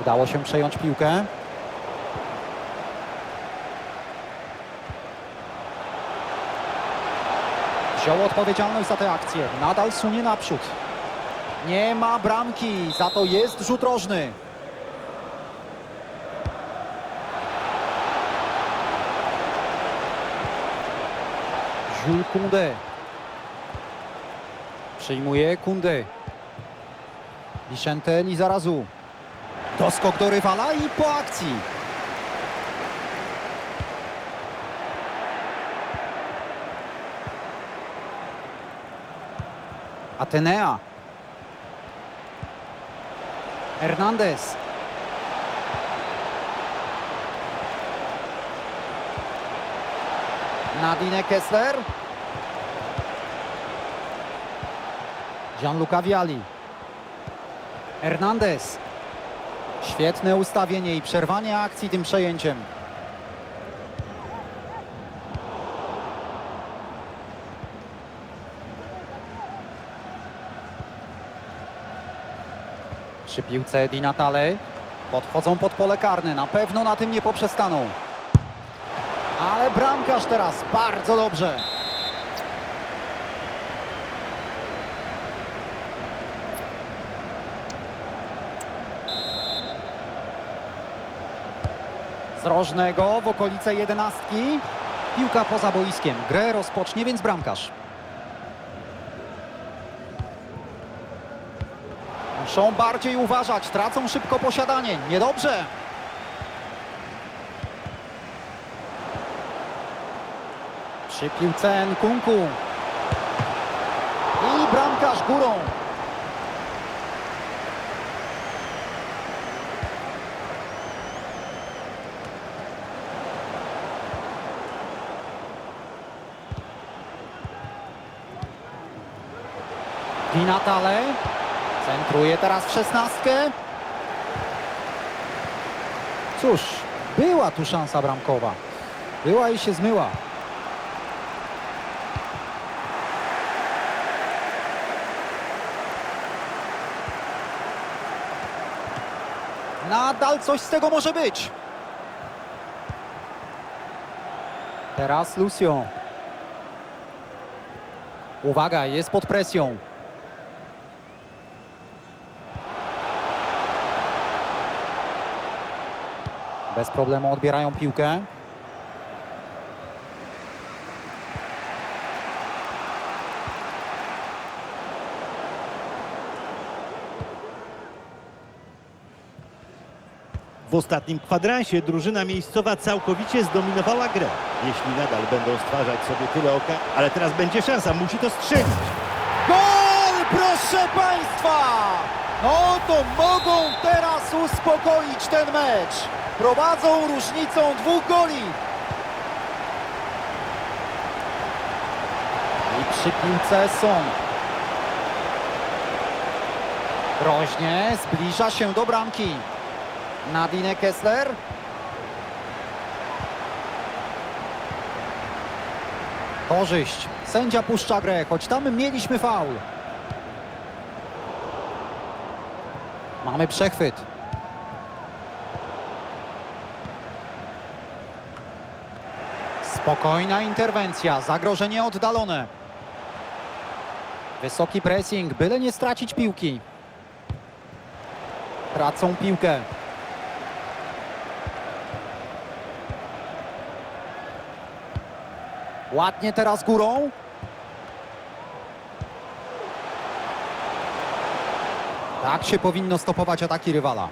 Udało się przejąć piłkę. Wziął odpowiedzialność za tę akcję. Nadal sunie naprzód. Nie ma bramki, za to jest rzut rożny. Jules Koundé. Przyjmuje Koundé. Vicente Lizarazu. Doskok do rywala i po akcji. Atenea. Hernandez. Nadine Kessler. Gianluca Vialli. Hernandez. Świetne ustawienie i przerwanie akcji tym przejęciem. Przy piłce Di Natale. Podchodzą pod pole karne. Na pewno na tym nie poprzestaną. Ale bramkarz teraz bardzo dobrze. Z rożnego w okolice jedenastki. Piłka poza boiskiem. Grę rozpocznie więc bramkarz. Muszą bardziej uważać. Tracą szybko posiadanie. Niedobrze. Przy piłce Nkunku. I bramkarz górą. Di Natale. Centruje teraz w szesnastkę. Cóż, była tu szansa bramkowa. Była i się zmyła. Nadal coś z tego może być. Teraz Lucio. Uwaga, jest pod presją. Bez problemu odbierają piłkę. W ostatnim kwadransie drużyna miejscowa całkowicie zdominowała grę. Jeśli nadal będą stwarzać sobie tyle oka, ale teraz będzie szansa, musi to strzelić. Gol, proszę Państwa! No to mogą teraz uspokoić ten mecz. Prowadzą różnicą dwóch goli. I przy piłce są. Groźnie zbliża się do bramki. Nadine Kessler. Korzyść. Sędzia puszcza grę, choć tam mieliśmy faul. Mamy przechwyt. Spokojna interwencja, zagrożenie oddalone. Wysoki pressing, byle nie stracić piłki. Tracą piłkę. Ładnie teraz górą. Tak się powinno stopować ataki rywala.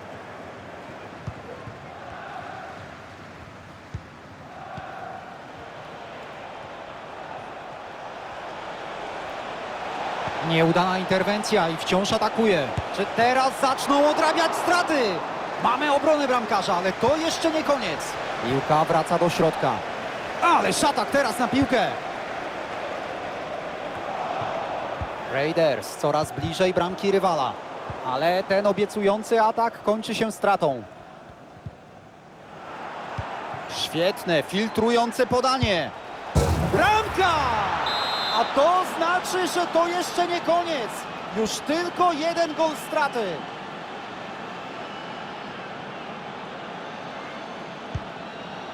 Nieudana interwencja i wciąż atakuje. Czy teraz zaczną odrabiać straty? Mamy obronę bramkarza, ale to jeszcze nie koniec. Piłka wraca do środka. Ale szatak teraz na piłkę. Raiders coraz bliżej bramki rywala. Ale ten obiecujący atak kończy się stratą. Świetne, filtrujące podanie. Bramka! A to znaczy, że to jeszcze nie koniec. Już tylko jeden gol straty.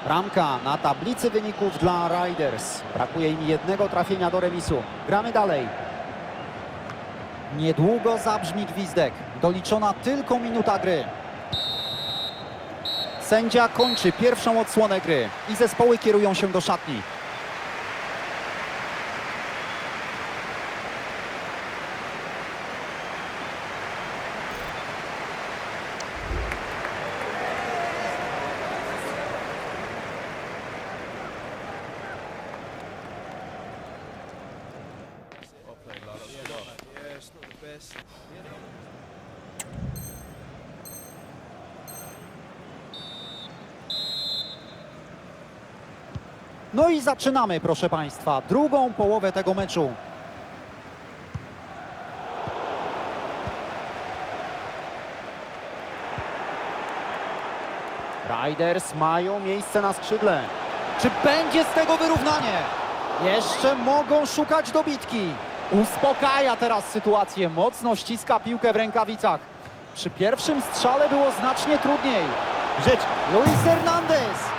Ramka na tablicy wyników dla Riders. Brakuje im jednego trafienia do remisu. Gramy dalej. Niedługo zabrzmi gwizdek. Doliczona tylko minuta gry. Sędzia kończy pierwszą odsłonę gry i zespoły kierują się do szatni. No i zaczynamy, proszę Państwa, drugą połowę tego meczu. Riders mają miejsce na skrzydle. Czy będzie z tego wyrównanie? Jeszcze mogą szukać dobitki. Uspokaja teraz sytuację, mocno ściska piłkę w rękawicach. Przy pierwszym strzale było znacznie trudniej. Rzecz, Luis Hernandez.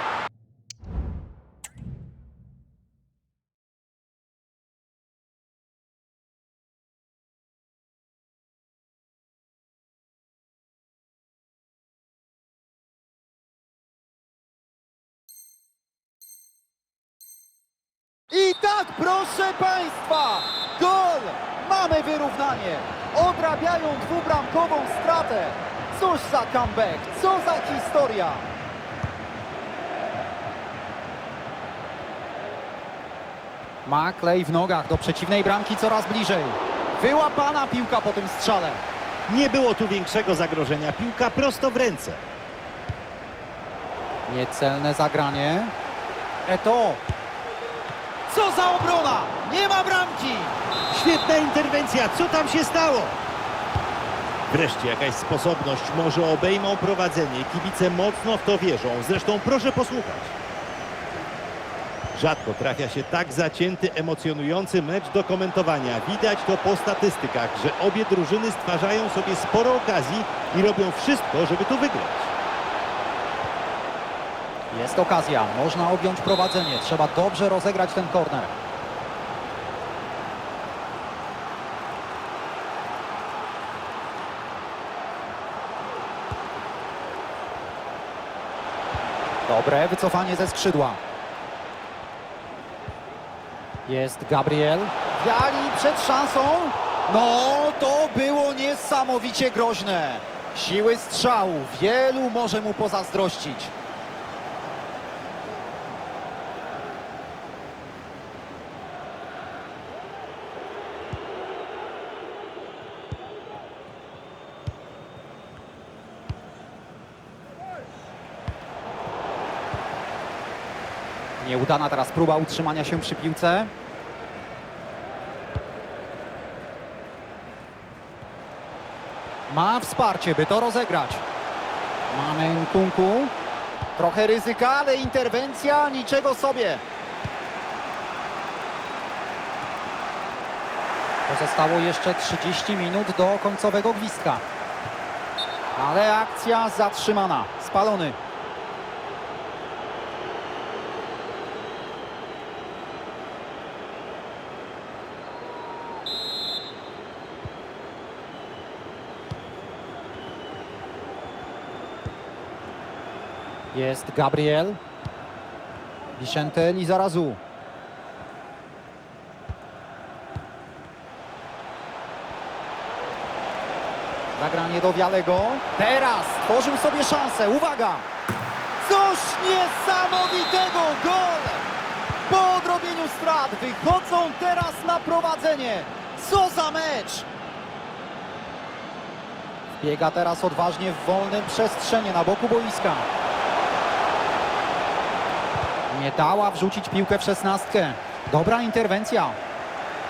I tak, proszę Państwa, gol! Mamy wyrównanie. Odrabiają dwubramkową stratę. Cóż za comeback, co za historia. Ma klej w nogach do przeciwnej bramki coraz bliżej. Wyłapana piłka po tym strzale. nie było tu większego zagrożenia. Piłka prosto w ręce. Niecelne zagranie. Eto. Co za obrona! Nie ma bramki! Świetna interwencja. Co tam się stało? Wreszcie jakaś sposobność. Może obejmą prowadzenie. Kibice mocno w to wierzą. Zresztą proszę posłuchać. Rzadko trafia się tak zacięty, emocjonujący mecz do komentowania. Widać to po statystykach, że obie drużyny stwarzają sobie sporo okazji i robią wszystko, żeby tu wygrać. Jest okazja, można objąć prowadzenie. Trzeba dobrze rozegrać ten korner. Dobre wycofanie ze skrzydła. Jest Gabriel. Wiali przed szansą. No, to było niesamowicie groźne. Siły strzału wielu może mu pozazdrościć. Nieudana teraz próba utrzymania się przy piłce. Ma wsparcie, by to rozegrać. Mamy Nkunku. Trochę ryzyka, ale interwencja niczego sobie. Pozostało jeszcze 30 minut do końcowego gwizdka. Ale akcja zatrzymana. Spalony. Jest Gabriel. Vicente Lizarazu. Zagranie do Wialego. Teraz tworzył sobie szansę. Uwaga! Coś niesamowitego! Gol! Po odrobieniu strat wychodzą teraz na prowadzenie. Co za mecz! Biega teraz odważnie w wolnym przestrzenie na boku boiska. Nie dała wrzucić piłkę w szesnastkę. Dobra interwencja.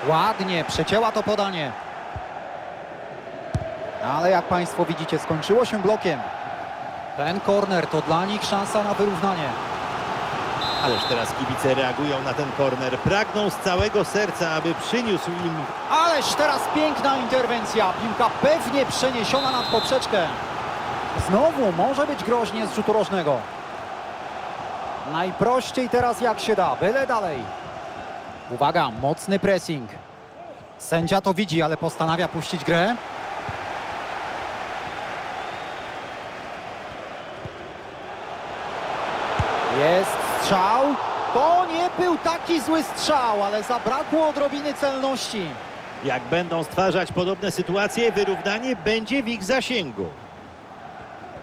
Ładnie przecięła to podanie. Ale jak Państwo widzicie, skończyło się blokiem. Ten korner to dla nich szansa na wyrównanie. Ależ teraz kibice reagują na ten korner. Pragną z całego serca, aby przyniósł im Ależ teraz piękna interwencja. Piłka pewnie przeniesiona nad poprzeczkę. Znowu może być groźnie z rzutu rożnego. Najprościej teraz jak się da, byle dalej. Uwaga, mocny pressing. Sędzia to widzi, ale postanawia puścić grę. Jest strzał. To nie był taki zły strzał, ale zabrakło odrobiny celności. Jak będą stwarzać podobne sytuacje, wyrównanie będzie w ich zasięgu.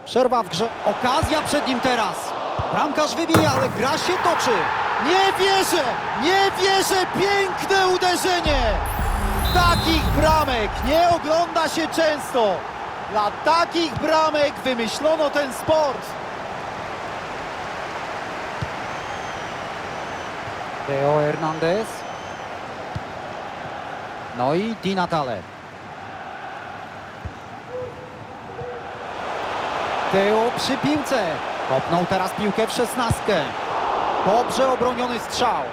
Przerwa w grze. Okazja przed nim teraz. Bramkarz wybija, ale gra się toczy. Nie wierzę! Nie wierzę! Piękne uderzenie! Takich bramek nie ogląda się często. Dla takich bramek wymyślono ten sport. Teo Hernandez. No i Di Natale. Teo przy piłce. Kopnął teraz piłkę w szesnastkę. Dobrze obroniony strzał.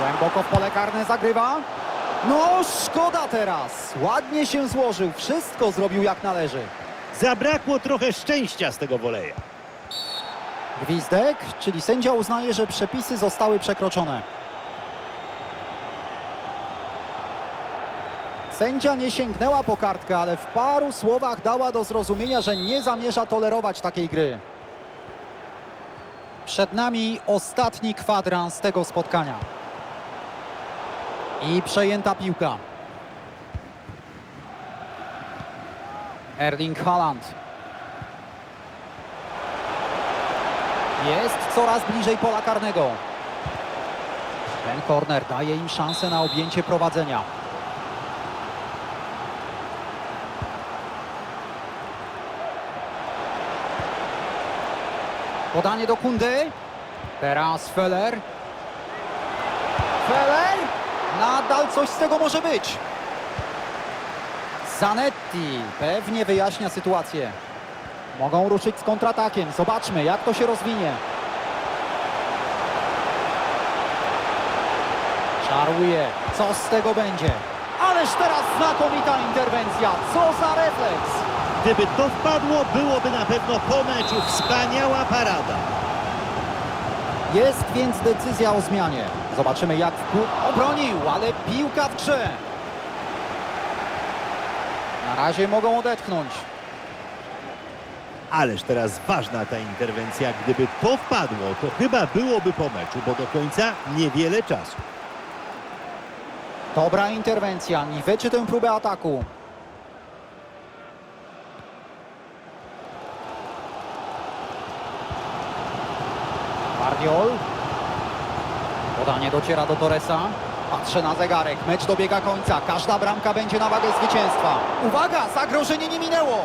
Głęboko w pole karne zagrywa. No szkoda teraz. Ładnie się złożył. Wszystko zrobił jak należy. Zabrakło trochę szczęścia z tego woleja. Gwizdek, czyli sędzia uznaje, że przepisy zostały przekroczone. Sędzia nie sięgnęła po kartkę, ale w paru słowach dała do zrozumienia, że nie zamierza tolerować takiej gry. Przed nami ostatni kwadrans tego spotkania. I przejęta piłka. Erling Haaland. Jest coraz bliżej pola karnego. Ten korner daje im szansę na objęcie prowadzenia. Podanie do Kundy. Teraz Feller. Feller! Nadal coś z tego może być. Zanetti pewnie wyjaśnia sytuację. Mogą ruszyć z kontratakiem. Zobaczmy, jak to się rozwinie. Czaruje. Co z tego będzie? Ależ teraz znakomita interwencja. Co za refleks. Gdyby to wpadło, byłoby na pewno po meczu wspaniała parada. Jest więc decyzja o zmianie. Zobaczymy, jak wpływ obronił, ale piłka w grze. Na razie mogą odetchnąć. Ależ teraz ważna ta interwencja. Gdyby to wpadło, to chyba byłoby po meczu, bo do końca niewiele czasu. Dobra interwencja. Niweczy tę próbę ataku. Guardiol. Podanie dociera do Torresa. Patrzę na zegarek. Mecz dobiega końca. Każda bramka będzie na wagę zwycięstwa. Uwaga! Zagrożenie nie minęło.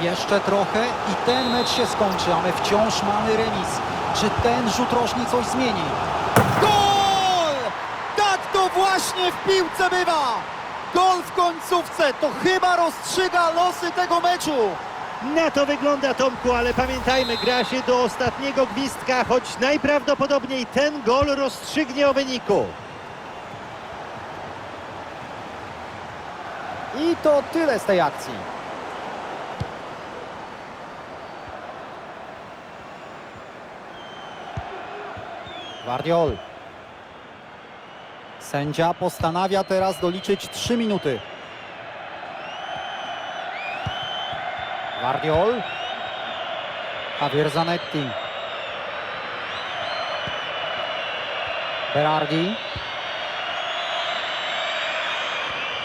Jeszcze trochę i ten mecz się skończy, a my wciąż mamy remis. Czy ten rzut rożny coś zmieni? Gol! Tak to właśnie w piłce bywa! Gol w końcówce to chyba rozstrzyga losy tego meczu. Na to wygląda Tomku, ale pamiętajmy, gra się do ostatniego gwizdka, choć najprawdopodobniej ten gol rozstrzygnie o wyniku. I to tyle z tej akcji. Guardiol. Sędzia postanawia teraz doliczyć 3 minuty. Guardiol. Javier Zanetti. Berardi.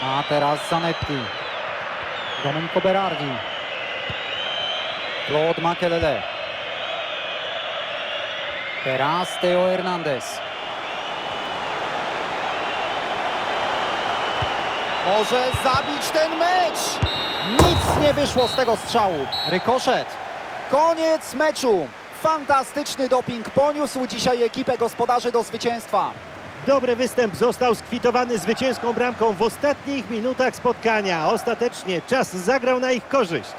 A teraz Zanetti. Domenico Berardi. Claude Makelele. Teraz Teo Hernandez. Może zabić ten mecz! Nic nie wyszło z tego strzału. Rykoszet. Koniec meczu. Fantastyczny doping poniósł dzisiaj ekipę gospodarzy do zwycięstwa. Dobry występ został skwitowany zwycięską bramką w ostatnich minutach spotkania. Ostatecznie czas zagrał na ich korzyść.